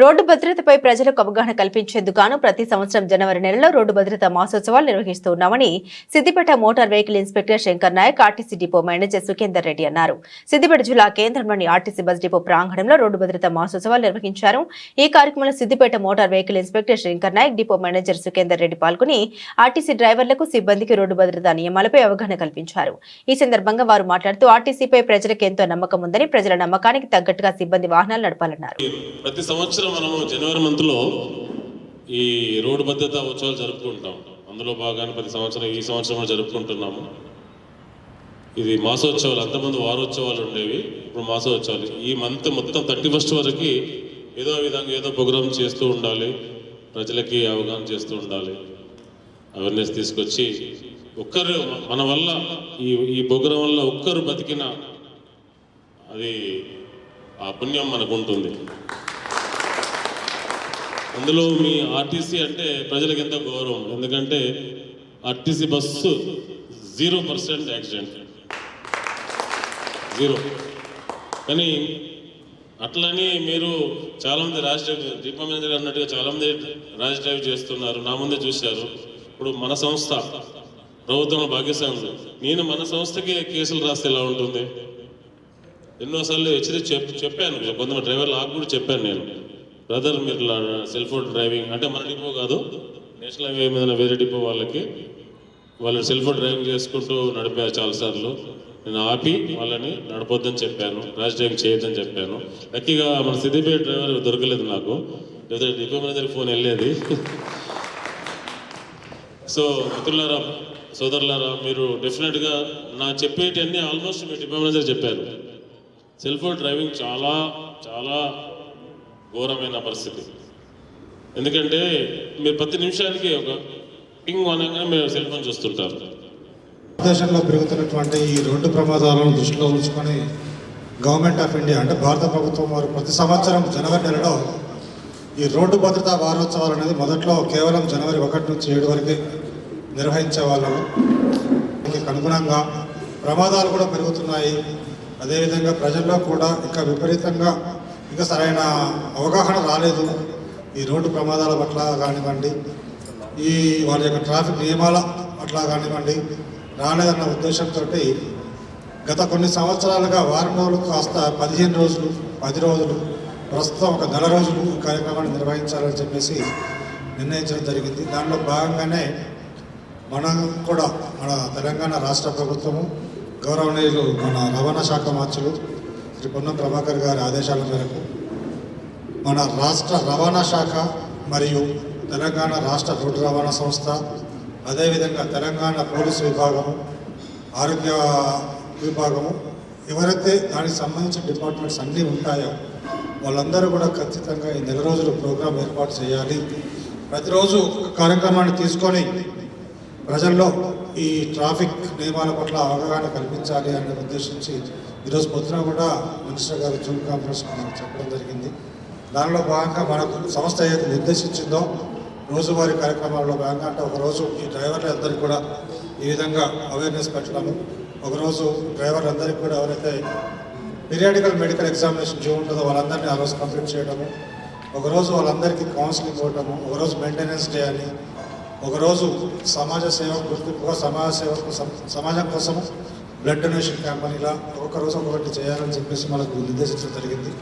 Road భద్రతపై ప్రజలకు అవగాహన కల్పించేందుకు ప్రతి సంవత్సరం జనవరి నెలలో రోడ్డు భద్రతా మాసోత్సవాలు నిర్వహిస్తున్నామని Siddipet motor vehicle inspector Shankar Naik RTC depot manager Sukhender Reddy అన్నారు. సిద్దిపేట జిల్లా కేంద్రంలోని ఆర్టీసీ బస్ డిపో ప్రాంగణంలో రోడ్డు భద్రతా మాసోత్సవాలు నిర్వహించారు. ఈ కార్యక్రమంలో Siddipet motor vehicle inspector Shankar Naik depot manager Sukhender Reddy పాల్గొని ఆర్టీసీ డ్రైవర్లకు సిబ్బందికి రోడ్డు భద్రత నియమాలపై అవగాహన కల్పించారు. ఈ సందర్భంగా వారు మాట్లాడుతూ ఆర్టీసీపై ప్రజలకు ఎంతో నమ్మకం ఉందని ప్రజల నమ్మకానికి తగ్గట్టుగా సిబ్బంది వాహనాలు నడపాలన్నారు. ప్రతి సంవత్సరం మనము జనవరి మంత్లో ఈ రోడ్డు భద్రత ఉత్సవాలు జరుపుకుంటాం. అందులో భాగాన్ని ప్రతి సంవత్సరం ఈ సంవత్సరం కూడా జరుపుకుంటున్నాము. ఇది మాసోత్సవాలు అంతకుముందు వారోత్సవాలు ఉండేవి ఇప్పుడు మాసోత్సవాలు. ఈ మంత్ మొత్తం థర్టీ ఫస్ట్ వరకు ఏదో విధంగా ఏదో ప్రోగ్రామ్ చేస్తూ ఉండాలి. ప్రజలకి అవగాహన చేస్తూ ఉండాలి. అవేర్నెస్ తీసుకొచ్చి ఒక్కరు మన వల్ల ఈ ఈ ప్రోగ్రాం వల్ల ఒక్కరు బతికిన అది ఆ పుణ్యం మనకు ఉంటుంది. అందులో మీ ఆర్టీసీ అంటే ప్రజలకు ఎంతో గౌరవం? ఎందుకంటే RTC bus zero percent accident. Zero. కానీ అట్లని మీరు చాలామంది ర్యాష్ డ్రైవ్ దీపం మేనేజర్ అన్నట్టుగా చాలామంది ర్యాష్ డ్రైవ్ చేస్తున్నారు నా ముందే చూశారు. ఇప్పుడు మన సంస్థ ప్రభుత్వం భాగ్యస్వామి నేను మన సంస్థకి కేసులు రాస్తే ఎలా ఉంటుంది? ఎన్నోసార్లు హెచ్చరించి చెప్ చెప్పాను కొంతమంది డ్రైవర్లు ఆకు కూడా చెప్పాను నేను. బ్రదర్ మీరు ఇలా సెల్ ఫోన్ డ్రైవింగ్ అంటే మన డిపో కాదు నేషనల్ హైవే మీద వేరే డిపో వాళ్ళకి. వాళ్ళు సెల్ ఫోన్ డ్రైవింగ్ చేసుకుంటూ నడిపారు చాలాసార్లు. నేను ఆపి వాళ్ళని నడపొద్దని చెప్పాను ర్యాష్ డ్రైవింగ్ చేయొద్దని చెప్పాను. లక్కీగా మన సిద్దిపేట డ్రైవర్ దొరకలేదు నాకు. లేదా డిపో మేనేజర్ ఫోన్ వెళ్ళేది. సో మిత్రులారా సోదరులారా మీరు డెఫినెట్గా నా చెప్పేటన్నీ ఆల్మోస్ట్ మీ డిపో మేనేజర్ చెప్పారు. సెల్ ఫోన్ డ్రైవింగ్ చాలా చాలా ఘోరమైన పరిస్థితి. ఎందుకంటే మీరు ప్రతి నిమిషానికి ఒక పింగ్ అనగానే మీరు సెల్ ఫోన్ చూస్తుంటారు. దేశంలో పెరుగుతున్నటువంటి ఈ రోడ్డు ప్రమాదాలను దృష్టిలో ఉంచుకొని గవర్నమెంట్ ఆఫ్ ఇండియా అంటే భారత ప్రభుత్వం వారు ప్రతి సంవత్సరం జనవరి నెలలో ఈ రోడ్డు భద్రతా వారోత్సవాలు అనేది మొదట్లో కేవలం జనవరి ఒకటి నుంచి ఏడు వరకే నిర్వహించే వాళ్ళము దీనికి అనుగుణంగా ప్రమాదాలు కూడా పెరుగుతున్నాయి. అదేవిధంగా ప్రజల్లో కూడా ఇంకా విపరీతంగా ఇంకా సరైన అవగాహన రాలేదు. ఈ రోడ్డు ప్రమాదాల పట్ల కానివ్వండి ఈ వాళ్ళ యొక్క ట్రాఫిక్ నియమాల పట్ల కానివ్వండి రాలేదన్న ఉద్దేశంతో గత కొన్ని సంవత్సరాలుగా వారం రోజులు కాస్త పదిహేను రోజులు పది రోజులు ప్రస్తుతం ఒక నెల రోజులు ఈ కార్యక్రమాన్ని నిర్వహించాలని చెప్పేసి నిర్ణయించడం జరిగింది. దానిలో భాగంగానే మనం కూడా మన తెలంగాణ రాష్ట్ర ప్రభుత్వము గౌరవనీయులు మన రవాణా శాఖ మార్చులు శ్రీ పొన్నం ప్రభాకర్ గారి ఆదేశాల మేరకు మన రాష్ట్ర రవాణా శాఖ మరియు తెలంగాణ రాష్ట్ర రోడ్డు రవాణా సంస్థ అదేవిధంగా తెలంగాణ పోలీసు విభాగము ఆరోగ్య విభాగము ఎవరైతే దానికి సంబంధించిన డిపార్ట్మెంట్స్ అన్నీ ఉంటాయో వాళ్ళందరూ కూడా ఖచ్చితంగా ఈ నెల రోజులు ప్రోగ్రాం ఏర్పాటు చేయాలి. ప్రతిరోజు ఒక కార్యక్రమాన్ని తీసుకొని ప్రజల్లో ఈ ట్రాఫిక్ నియమాల పట్ల అవగాహన కల్పించాలి అనే ఉద్దేశించి ఈరోజు పొద్దున కూడా మినిస్టర్ గారు జూమ్ కాన్ఫరెన్స్ మనకు చెప్పడం జరిగింది. దానిలో భాగంగా మనకు సంస్థ ఏదైతే నిర్దేశించిందో రోజువారీ కార్యక్రమాల్లో భాగంగా అంటే ఒకరోజు ఈ డ్రైవర్లందరికీ కూడా ఈ విధంగా అవేర్నెస్ పెట్టడము ఒకరోజు డ్రైవర్లందరికీ కూడా ఎవరైతే పీరియాడికల్ మెడికల్ ఎగ్జామినేషన్ డ్యూ ఉంటుందో వాళ్ళందరినీ ఆ రోజు కంప్లీట్ చేయడము ఒకరోజు వాళ్ళందరికీ కౌన్సిలింగ్ ఇవ్వడము ఒకరోజు మెయింటెనెన్స్ డే అని ఒకరోజు సమాజ సేవ గుర్తింపుగా సమాజ సేవకు సమాజం కోసం బ్లడ్ డొనేషన్ క్యాంప్ అని ఇలా రోజు చేయాలని చెప్పేసి మనకు నిర్దేశించడం జరిగింది.